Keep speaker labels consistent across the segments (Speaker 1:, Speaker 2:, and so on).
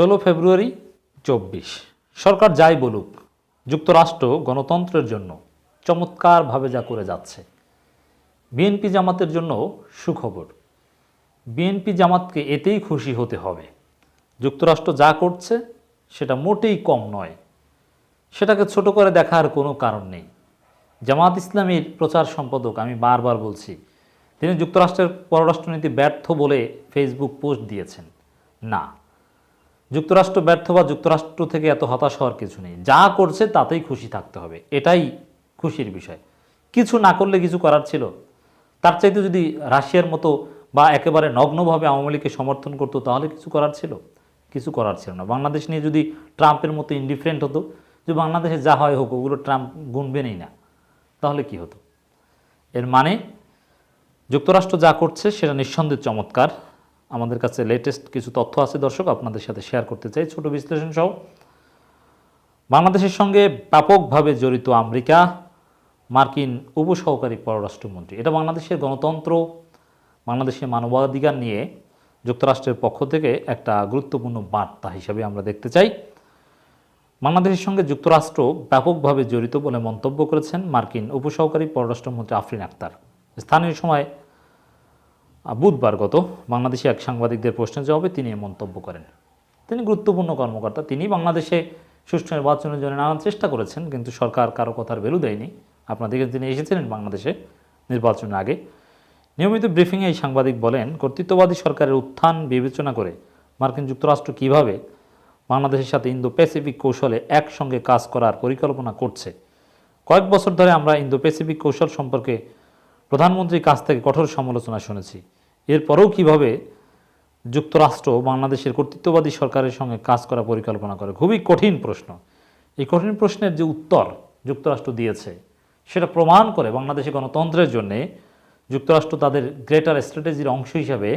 Speaker 1: ষোলো ফেব্রুয়ারি চব্বিশ। সরকার যাই বলুক, যুক্তরাষ্ট্র গণতন্ত্রের জন্য চমৎকারভাবে যা করে যাচ্ছে। বিএনপি জামাতের জন্য সুখবর। বিএনপি জামাতকে এতেই খুশি হতে হবে। যুক্তরাষ্ট্র যা করছে সেটা মোটেই কম নয়। সেটাকে ছোট করে দেখার কোনো কারণ নেই। জামাত ইসলামীর প্রচার সম্পাদক আমি বারবার বলছি, তিনি যুক্তরাষ্ট্রের পররাষ্ট্রনীতি ব্যর্থ বলে ফেসবুক পোস্ট দিয়েছেন। না যুক্তরাষ্ট্র ব্যর্থ বা যুক্তরাষ্ট্র থেকে এত হতাশ হওয়ার কিছু নেই। যা করছে তাতেই খুশি থাকতে হবে। এটাই খুশির বিষয়। কিছু না করলে কিছু করার ছিল। তার চাইতে যদি রাশিয়ার মতো বা একেবারে নগ্নভাবে আওয়ামী লীগকে সমর্থন করতো, তাহলে কিছু করার ছিল। কিছু করার ছিল না। বাংলাদেশ নিয়ে যদি ট্রাম্পের মতো ইনডিফারেন্ট হতো, যে বাংলাদেশে যা হয় হোক, ওগুলো ট্রাম্প গুনবেনই না, তাহলে কি হতো? এর মানে যুক্তরাষ্ট্র যা করছে, সেটা নিঃসন্দেহে চমৎকার। আমাদের কাছে লেটেস্ট কিছু তথ্য আছে, দর্শক, আপনাদের সাথে শেয়ার করতে চাই, ছোট বিশ্লেষণ সহ। বাংলাদেশের সঙ্গে ব্যাপকভাবে জড়িত আমেরিকা, মার্কিন উপসহকারী পররাষ্ট্রমন্ত্রী। এটা বাংলাদেশের গণতন্ত্র, বাংলাদেশের মানবাধিকার নিয়ে যুক্তরাষ্ট্রের পক্ষ থেকে একটা গুরুত্বপূর্ণ বার্তা হিসাবে আমরা দেখতে চাই। বাংলাদেশের সঙ্গে যুক্তরাষ্ট্র ব্যাপকভাবে জড়িত বলে মন্তব্য করেছেন মার্কিন উপসহকারী পররাষ্ট্রমন্ত্রী আফরিন আক্তার স্থানীয় সময় বুধবার গত বাংলাদেশে এক সাংবাদিকদের প্রশ্নের জবাবে তিনি মন্তব্য করেন। তিনি গুরুত্বপূর্ণ কর্মকর্তা। তিনি বাংলাদেশে সুষ্ঠু নির্বাচনের জন্য নানান চেষ্টা করেছেন, কিন্তু সরকার কারও কথার ভ্যালু দেয়নি। আপনারা দেখেন তিনি এসেছিলেন বাংলাদেশে নির্বাচনের আগে, নিয়মিত ব্রিফিংয়ে এই সাংবাদিক বলেন, কর্তৃত্ববাদী সরকারের উত্থান বিবেচনা করে মার্কিন যুক্তরাষ্ট্র কীভাবে বাংলাদেশের সাথে ইন্দো প্যাসিফিক কৌশলে একসঙ্গে কাজ করার পরিকল্পনা করছে। কয়েক বছর ধরে আমরা ইন্দো প্যাসিফিক কৌশল সম্পর্কে প্রধানমন্ত্রীর কাছ থেকে কঠোর সমালোচনা শুনেছি। এরপরেও কীভাবে যুক্তরাষ্ট্র বাংলাদেশের কর্তৃত্ববাদী সরকারের সঙ্গে কাজ করা পরিকল্পনা করে, খুবই কঠিন প্রশ্ন। এই কঠিন প্রশ্নের যে উত্তর যুক্তরাষ্ট্র দিয়েছে, সেটা প্রমাণ করে বাংলাদেশের গণতন্ত্রের জন্যে যুক্তরাষ্ট্র তাদের গ্রেটার স্ট্র্যাটেজির অংশ হিসাবে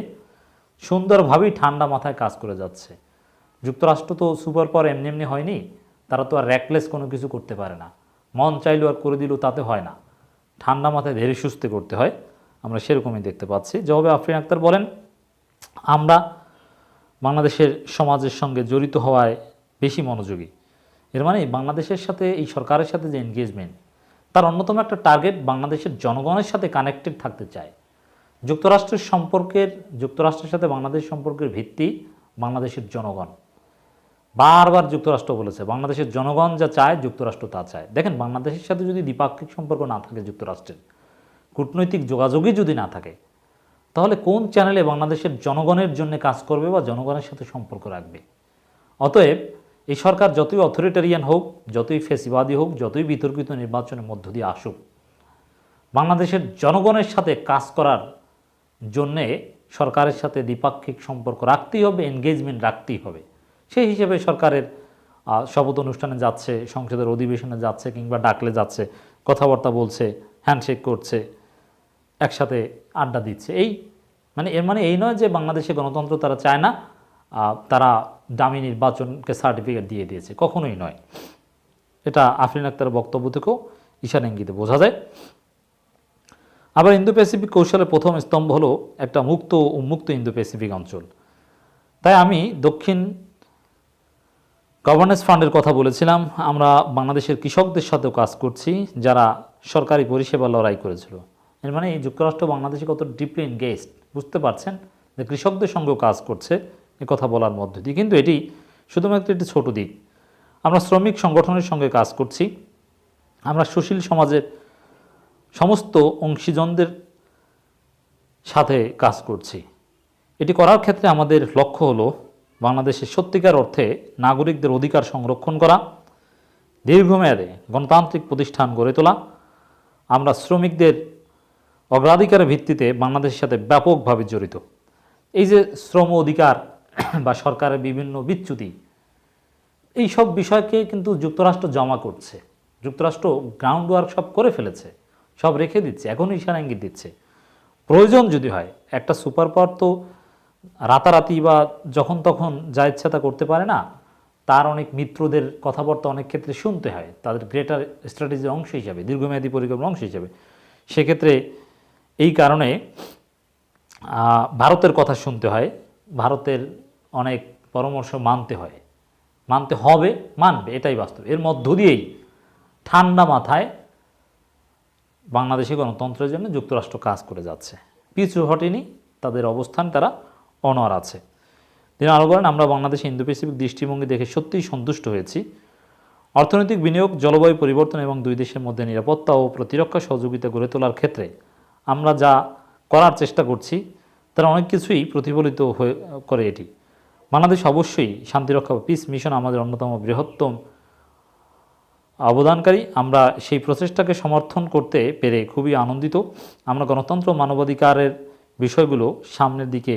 Speaker 1: সুন্দরভাবেই ঠান্ডা মাথায় কাজ করে যাচ্ছে। যুক্তরাষ্ট্র তো সুপার পাওয়ার এমনি এমনি হয়নি, তারা তো আর র্যাকলেস কোনো কিছু করতে পারে না। মন চাইলেও আর করে দিলেও তাতে হয় না। ঠান্ডা মাথায় ধীরে সুস্থে করতে হয়। আমরা সেরকমই দেখতে পাচ্ছি। জবাবে আফরিন আক্তার বলেন, আমরা বাংলাদেশের সমাজের সঙ্গে জড়িত হওয়ায় বেশি মনোযোগী। এর মানে বাংলাদেশের সাথে, এই সরকারের সাথে যে এনগেজমেন্ট তার অন্যতম একটা টার্গেট বাংলাদেশের জনগণের সাথে কানেক্টেড থাকতে চায়। যুক্তরাষ্ট্রের সম্পর্কের, যুক্তরাষ্ট্রের সাথে বাংলাদেশ সম্পর্কের ভিত্তি বাংলাদেশের জনগণ। বারবার যুক্তরাষ্ট্র বলেছে, বাংলাদেশের জনগণ যা চায় যুক্তরাষ্ট্র তা চায়। দেখেন, বাংলাদেশের সাথে যদি দ্বিপাক্ষিক সম্পর্ক না থাকে যুক্তরাষ্ট্রের, কূটনৈতিক যোগাযোগই যদি না থাকে, তাহলে কোন চ্যানেলে বাংলাদেশের জনগণের জন্য কাজ করবে বা জনগণের সাথে সম্পর্ক রাখবে? অতএব এই সরকার যতই অথরিটারিয়ান হোক, যতই ফেসিবাদী হোক, যতই বিতর্কিত নির্বাচনের মধ্য দিয়ে আসুক, বাংলাদেশের জনগণের সাথে কাজ করার জন্যে সরকারের সাথে দ্বিপাক্ষিক সম্পর্ক রাখতেই হবে এনগেজমেন্ট রাখতেই হবে। সেই হিসেবে সরকারের শপথ অনুষ্ঠানে যাচ্ছে, সংসদের অধিবেশনে যাচ্ছে কিংবা ডাকলে যাচ্ছে, কথাবার্তা বলছে হ্যান্ডশেক করছে, একসাথে আড্ডা দিচ্ছে। এই মানে এর মানে এই নয় যে বাংলাদেশে গণতন্ত্র তারা চায় না তারা দামি নির্বাচনকে সার্টিফিকেট দিয়ে দিয়েছে। কখনোই নয়। এটা আফরিন আক্তারের বক্তব্য থেকেও ঈশান ইঙ্গিতে বোঝা যায়। আবার ইন্দো প্যাসিফিক কৌশলের প্রথম স্তম্ভ হলো একটা মুক্ত উন্মুক্ত ইন্দো প্যাসিফিক অঞ্চল। তাই আমি দক্ষিণ গভর্নেন্স ফান্ডের কথা বলেছিলাম। আমরা বাংলাদেশের কৃষকদের সাথেও কাজ করছি, যারা সরকারি পরিষেবা লড়াই করেছিল। এর মানে এই যুক্তরাষ্ট্র বাংলাদেশে কত ডিপলি এনগেজড বুঝতে পারছেন? যে কৃষকদের সঙ্গেও কাজ করছে, এ কথা বলার মধ্য দিয়ে। কিন্তু এটি শুধুমাত্র একটি ছোট দিক। আমরা শ্রমিক সংগঠনের সঙ্গে কাজ করছি। আমরা সুশীল সমাজের সমস্ত অংশীজনদের সাথে কাজ করছি। এটি করার ক্ষেত্রে আমাদের লক্ষ্য হলো বাংলাদেশের সত্যিকার অর্থে নাগরিকদের অধিকার সংরক্ষণ করা, দীর্ঘমেয়াদে গণতান্ত্রিক প্রতিষ্ঠান গড়ে তোলা, আমরা শ্রমিকদের অগ্রাধিকারের ভিত্তিতে বাংলাদেশের সাথে ব্যাপকভাবে জড়িত। এই যে শ্রম অধিকার বা সরকারের বিভিন্ন বিচ্যুতি, এই সব বিষয়কে কিন্তু যুক্তরাষ্ট্র জমা করছে। যুক্তরাষ্ট্র গ্রাউন্ড ওয়ার্ক সব করে ফেলেছে, সব রেখে দিচ্ছে এখনই ইশারা ইঙ্গিত দিচ্ছে। প্রয়োজন যদি হয়, একটা সুপার পাওয়ার তো রাতারাতি বা যখন তখন যা ইচ্ছা তা করতে পারে না, তার অনেক মিত্রদের কথাবার্তা অনেক ক্ষেত্রে শুনতে হয়। তাদের গ্রেটার স্ট্র্যাটেজির অংশ হিসাবে, দীর্ঘমেয়াদী পরিকল্পনার অংশ হিসাবে। সেক্ষেত্রে এই কারণে ভারতের কথা শুনতে হয়, ভারতের অনেক পরামর্শ মানতে হয়। মানতে হবে, মানবে, এটাই বাস্তব। এর মধ্য দিয়েই ঠান্ডা মাথায় বাংলাদেশি গণতন্ত্রের জন্য যুক্তরাষ্ট্র কাজ করে যাচ্ছে। পিছু হটেনি, তাদের অবস্থান তারা অনর আছে। তিনি আরও বলেন, আমরা বাংলাদেশে ইন্দো প্যাসিফিক দৃষ্টিভঙ্গি দেখে সত্যিই সন্তুষ্ট হয়েছি। অর্থনৈতিক বিনিয়োগ, জলবায়ু পরিবর্তন এবং দুই দেশের মধ্যে নিরাপত্তা ও প্রতিরক্ষা সহযোগিতা গড়ে তোলার ক্ষেত্রে আমরা যা করার চেষ্টা করছি, তার অনেক কিছুই প্রতিফলিত হয়ে করে এটি। বাংলাদেশ অবশ্যই শান্তিরক্ষা পিস মিশন আমাদের অন্যতম বৃহত্তম অবদানকারী। আমরা সেই প্রচেষ্টাকে সমর্থন করতে পেরে খুবই আনন্দিত। আমরা গণতন্ত্র মানবাধিকারের বিষয়গুলো সামনের দিকে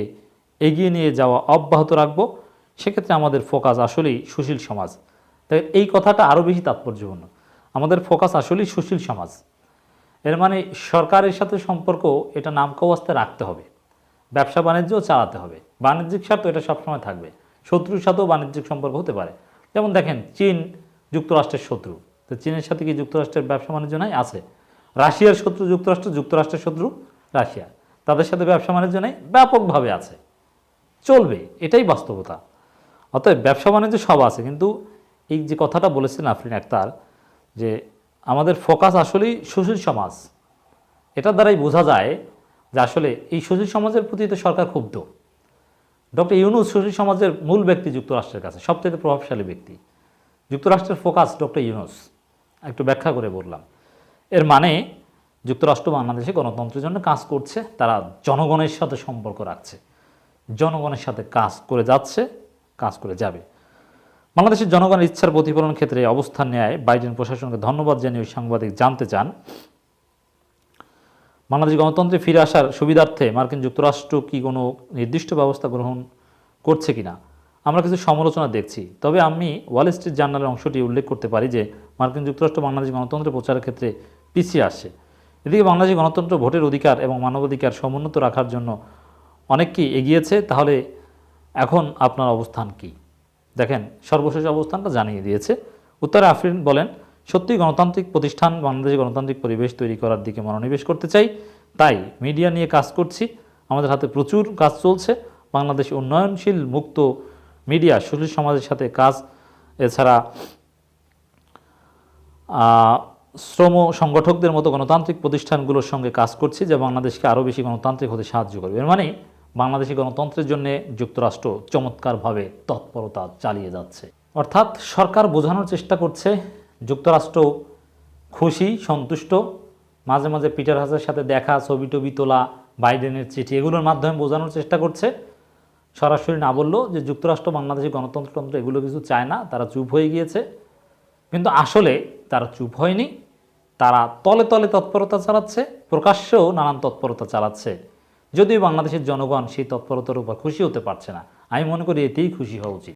Speaker 1: এগিয়ে নিয়ে যাওয়া অব্যাহত রাখব, সেক্ষেত্রে আমাদের ফোকাস আসলেই সুশীল সমাজ। তাই এই কথাটা আরও বেশি তাৎপর্যপূর্ণ। আমাদের ফোকাস আসলেই সুশীল সমাজ। এর মানে সরকারের সাথে সম্পর্ক, এটা নামকাওয়াস্তে রাখতে হবে। ব্যবসা বাণিজ্যও চালাতে হবে। বাণিজ্যিক স্বার্থ এটা সবসময় থাকবে। শত্রুর সাথেও বাণিজ্যিক সম্পর্ক হতে পারে। যেমন দেখেন, চীন যুক্তরাষ্ট্রের শত্রু। তো চীনের সাথে কি যুক্তরাষ্ট্রের ব্যবসা বাণিজ্য নাই? আছে। রাশিয়ার শত্রু যুক্তরাষ্ট্র, যুক্তরাষ্ট্রের শত্রু রাশিয়া। তাদের সাথে ব্যবসা বাণিজ্য নেই, ব্যাপকভাবে আছে। চলবে, এটাই বাস্তবতা। অতএব ব্যবসা বাণিজ্য সব আছে, কিন্তু এই যে কথাটা বলেছেন আফরিন আক্তার, যে আমাদের ফোকাস আসলেই সুশীল সমাজ। এটার দ্বারাই বোঝা যায় যে আসলে এই সুশীল সমাজের প্রতি তো সরকার ক্ষুব্ধ। ডক্টর ইউনুস সুশীল সমাজের মূল ব্যক্তি যুক্তরাষ্ট্রের কাছে, সবচেয়ে প্রভাবশালী ব্যক্তি। যুক্তরাষ্ট্রের ফোকাস ডক্টর ইউনুস। একটু ব্যাখ্যা করে বললাম। এর মানে যুক্তরাষ্ট্র বাংলাদেশে গণতন্ত্রের জন্য কাজ করছে, তারা জনগণের সাথে সম্পর্ক রাখছে। জনগণের সাথে কাজ করে যাচ্ছে, কাজ করে যাবে। বাংলাদেশের জনগণের ইচ্ছার প্রতিফলন ক্ষেত্রে অবস্থান নেয় বাইডেন প্রশাসনকে ধন্যবাদ জানিয়ে ওই সাংবাদিক জানতে চান। বাংলাদেশ গণতন্ত্রে ফিরে আসার সুবিধার্থে মার্কিন যুক্তরাষ্ট্র কি কোনো নির্দিষ্ট ব্যবস্থা গ্রহণ করছে কিনা? আমরা কিছু সমালোচনা দেখছি। তবে আমি ওয়াল স্ট্রিট জার্নালের অংশটি উল্লেখ করতে পারি যে মার্কিন যুক্তরাষ্ট্র বাংলাদেশ গণতন্ত্রের প্রচারের ক্ষেত্রে পিছিয়ে আসছে এদিকে বাংলাদেশ গণতন্ত্র ভোটের অধিকার এবং মানবাধিকার সমুন্নত রাখার জন্য অনেককেই এগিয়েছে, তাহলে এখন আপনার অবস্থান কি? দেখেন, সর্বশেষ অবস্থানটা জানিয়ে দিয়েছে। উত্তরে আফরিন বলেন, সত্যি গণতান্ত্রিক প্রতিষ্ঠান বাংলাদেশে গণতান্ত্রিক পরিবেশ তৈরি করার দিকে মনোনিবেশ করতে চাই। তাই মিডিয়া নিয়ে কাজ করছি। আমাদের হাতে প্রচুর কাজ চলছে। বাংলাদেশ উন্নয়নশীল, মুক্ত মিডিয়া, সুশীল সমাজের সাথে কাজ, এছাড়া শ্রম সংগঠকদের মতো গণতান্ত্রিক প্রতিষ্ঠানগুলোর সঙ্গে কাজ করছি, যা বাংলাদেশকে আরও বেশি গণতান্ত্রিক হতে সাহায্য করবে। এর মানে বাংলাদেশি গণতন্ত্রের জন্য যুক্তরাষ্ট্র চমৎকারভাবে তৎপরতা চালিয়ে যাচ্ছে। অর্থাৎ সরকার বোঝানোর চেষ্টা করছে, যুক্তরাষ্ট্র খুশি, সন্তুষ্ট, মাঝে মাঝে পিটার হাসের সাথে দেখা, ছবি টবি তোলা, বাইডেনের চিঠি এগুলোর মাধ্যমে বোঝানোর চেষ্টা করছে। সরাসরি না বললেও যে যুক্তরাষ্ট্র, বাংলাদেশি গণতন্ত্রতন্ত্র এগুলো কিছু চায় না, তারা চুপ হয়ে গিয়েছে। কিন্তু আসলে তারা চুপ হয়নি, তারা তলে তলে তৎপরতা চালাচ্ছে, প্রকাশ্যেও নানান তৎপরতা চালাচ্ছে। যদিও বাংলাদেশের জনগণ সেই তৎপরতার উপর খুশি হতে পারছে না, আমি মনে করি এতেই খুশি হওয়া উচিত।